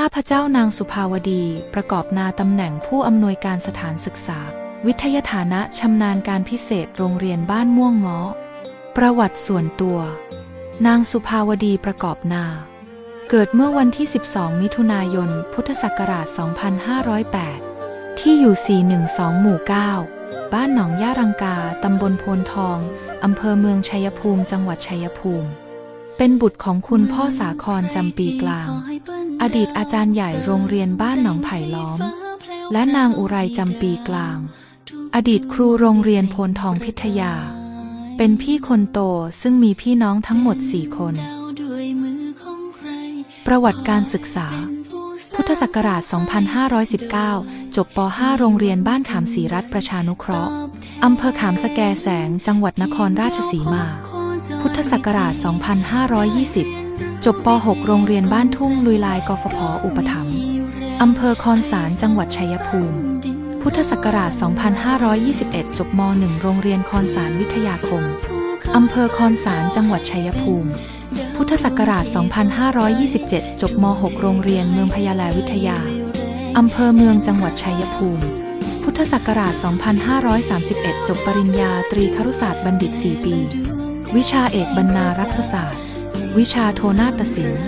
าพระเจ้านางสุภาวดี ประกอบนาตำแหน่งผู้อำนวยการสถานศึกษา วิทยาฐานะชำนาญการพิเศษโรงเรียนบ้านม่วงเง้อประวัติส่วนตัว นางสุภาวดีประกอบนา เกิดเมื่อวันที่ 12 มิถุนายน พุทธศักราช 2508 ที่อยู่ 412 หมู่ 9 บ้านหนองย่ารังกา ตำบลโพนทอง อำเภอเมืองชัยภูมิ จังหวัดชัยภูมิ เป็นบุตรของคุณพ่อสาครจำปีกลาง อดีตอาจารย์ใหญ่โรงเรียนบ้านหนองไผ่ล้อม และนางอุไรจำปีกลาง อดีตครูโรงเรียนโพนทองพิทยา เป็นพี่คนโตซึ่งมีพี่น้องทั้งหมดสี่คน ประวัติการศึกษา พุทธศักราช 2519 จบป .5 โรงเรียนบ้านขามศรีรัฐประชานุเคราะห์อำเภอขามสแกแสง จังหวัดนครราชสีมา พุทธศักราช 2520 จบป .6 โรงเรียนบ้านทุ่งลุยลายกฟผอุปถัมภ์อำเภอคอนสารจังหวัดชัยภูมิ พุทธศักราช 2521 จบม .1 โรงเรียนคอนสารวิทยาคม อำเภอคอนสารจังหวัดชัยภูมิ พุทธศักราช 2527 จบม .6 โรงเรียนเมืองพยาแลวิทยา อำเภอเมืองจังหวัดชัยภูมิ พุทธศักราช 2531 จบปริญญาตรีครุศาสตร์บัณฑิต 4 ปี วิชาเอกบรรณารักษศาสตร์ วิชาโทนาฏศิลป์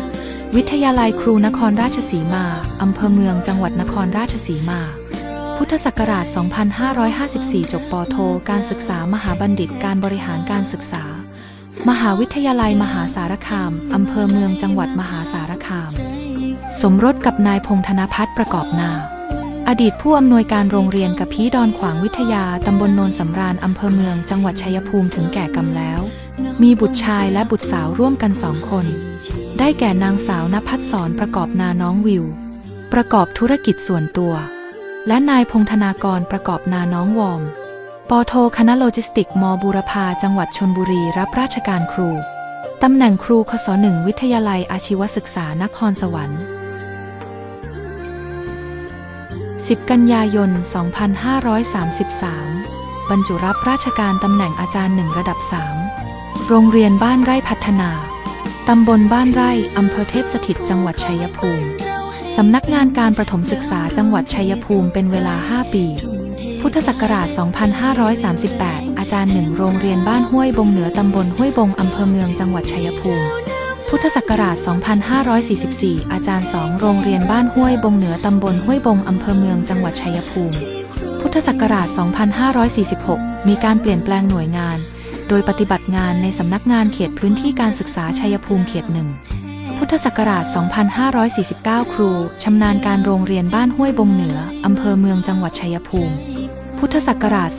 วิทยาลัยครูนครราชสีมา อำเภอเมืองจังหวัดนครราชสีมา พุทธศักราช 2554 จบปโท การศึกษามหาบัณฑิตการบริหารการศึกษา มหาวิทยาลัยมหาสารคาม อำเภอเมืองจังหวัดมหาสารคาม สมรสกับนายพงษ์ธนพัฒน์ประกอบนา อดีตผู้อำนวยการโรงเรียนกับพีดอนขวางวิทยา ตำบลโนนสำราญ อำเภอเมือง จังหวัดชัยภูมิถึงแก่กรรมแล้ว มีบุตรชายและบุตรสาวร่วมกันสองคน ได้แก่นางสาวนภัสสรประกอบนาน้องวิว ประกอบธุรกิจส่วนตัว และนายพงธนากรประกอบนาน้องวอมปอโทคณะโลจิสติกมบูรพาจังหวัดชนบุรีรับราชการครู ตำแหน่งครูคศหนึ่งวิทยาลัยอาชีวศึกษานครสวรรค์ 10 กันยายน 2533 บรรจุรับราชการตำแหน่งอาจารย์หนึ่งระดับ 3 โรงเรียนบ้านไร่พัฒนา ตำบลบ้านไร่ อำเภอเทพสถิต จังหวัดชัยภูมิ สำนักงานการประถมศึกษาจังหวัดชัยภูมิเป็นเวลา 5 ปี พุทธศักราช 2538 อาจารย์หนึ่งโรงเรียนบ้านห้วยบงเหนือตำบลห้วยบงอำเภอเมืองจังหวัดชัยภูมิ พุทธศักราช 2544 อาจารย์สองโรงเรียนบ้านห้วยบงเหนือตำบลห้วยบงอำเภอเมืองจังหวัดชัยภูมิ พุทธศักราช 2546 มีการเปลี่ยนแปลงหน่วยงาน โดยปฏิบัติงานในสำนักงานเขตพื้นที่การศึกษาชัยภูมิเขตหนึ่ง พุทธศักราช 2549 ครู ชำนาญการโรงเรียนบ้านห้วยบงเหนือ อำเภอเมืองจังหวัดชัยภูมิ พุทธศักราช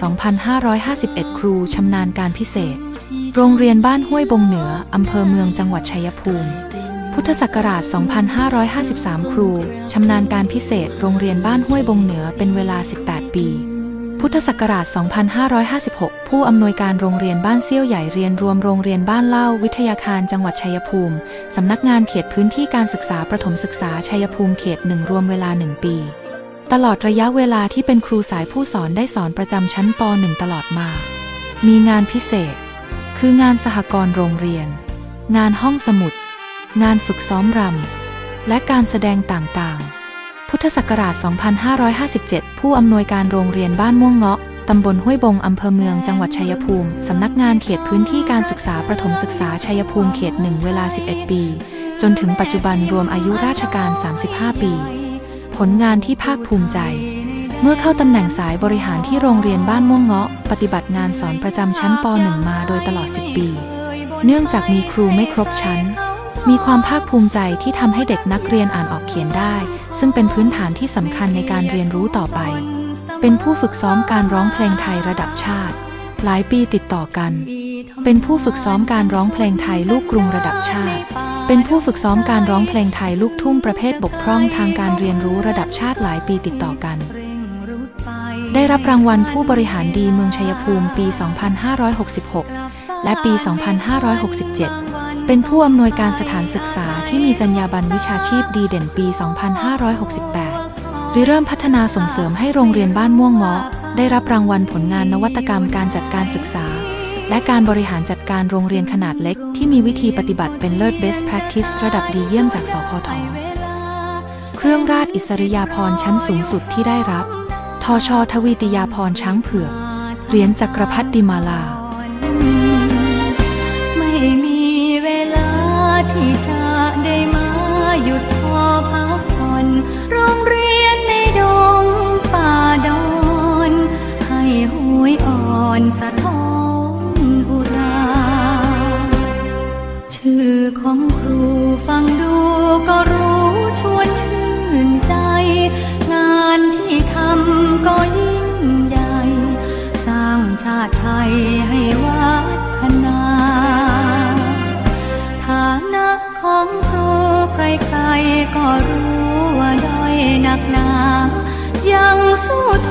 2551 ครู ชำนาญการพิเศษ โรงเรียนบ้านห้วยบงเหนือ อำเภอเมืองจังหวัดชัยภูมิ พุทธศักราช 2553 ครู ชำนาญการพิเศษ โรงเรียนบ้านห้วยบงเหนือ เป็นเวลา 18 ปี พุทธศักราช 2556 ผู้อำนวยการโรงเรียนบ้านเซี่ยวใหญ่เรียนรวมโรงเรียนบ้านเล่าวิทยาคารจังหวัดชัยภูมิ สำนักงานเขตพื้นที่การศึกษาประถมศึกษาชัยภูมิเขตหนึ่งรวมเวลา 1 ปี ตลอดระยะเวลาที่เป็นครูสายผู้สอนได้สอนประจำชั้นป .1 ตลอดมา มีงานพิเศษ คืองานสหกรณ์โรงเรียน งานห้องสมุด งานฝึกซ้อมรำและการแสดงต่างๆ ทธศักราช 2557 ผู้อำนวยการโรงเรียนบ้านม่วงเงาะ ตำบลห้วยบง อำเภอเมือง จังหวัดชัยภูมิ สำนักงานเขตพื้นที่การศึกษาประถมศึกษาชัยภูมิเขตหนึ่งเวลา 11 ปี จนถึงปัจจุบันรวมอายุราชการ 35 ปี ผลงานที่ภาคภูมิใจ เมื่อเข้าตำแหน่งสายบริหารที่โรงเรียนบ้านม่วงเงาะ ปฏิบัติงานสอนประจำชั้นป .1 มาโดยตลอด 10 ปี เนื่องจากมีครูไม่ครบชั้น มีความภาคภูมิใจที่ทำให้เด็กนักเรียนอ่านออกเขียนได้ ซึ่งเป็นพื้นฐานที่สำคัญในการเรียนรู้ต่อไป เป็นผู้ฝึกซ้อมการร้องเพลงไทยระดับชาติ หลายปีติดต่อกัน เป็นผู้ฝึกซ้อมการร้องเพลงไทยลูกกรุงระดับชาติ เป็นผู้ฝึกซ้อมการร้องเพลงไทยลูกทุ่งประเภทบกพร่องทางการเรียนรู้ระดับชาติหลายปีติดต่อกัน ได้รับรางวัลผู้บริหารดีเมืองชัยภูมิปี 2566 และปี 2567 เป็นผู้อำนวยการสถานศึกษาที่มีจรรยาบรรณวิชาชีพดีเด่นปี 2568ริเริ่มพัฒนาส่งเสริมให้โรงเรียนบ้านม่วงเงาะได้รับรางวัลผลงานนวัตกรรมการจัดการศึกษา และการบริหารจัดการโรงเรียนขนาดเล็ก ที่มีวิธีปฏิบัติเป็นเลิศ Best Practice ระดับดีเยี่ยมจากสพทเครื่องราชอิสริยาภรณ์ชั้นสูงสุดที่ได้รับ ทชทวีติยาภรณ์ช้างเผือกเหรียญจักรพรรดิมาลา อของครูฟังดูก็รู้ชวนชื่นใจ งานที่ทำก็ยิ่งใหญ่ สร้างชาติไทยให้วัฒนาฐานะของครูใครๆก็รู้ว่าด้อยหนักหนา ยังสู้ท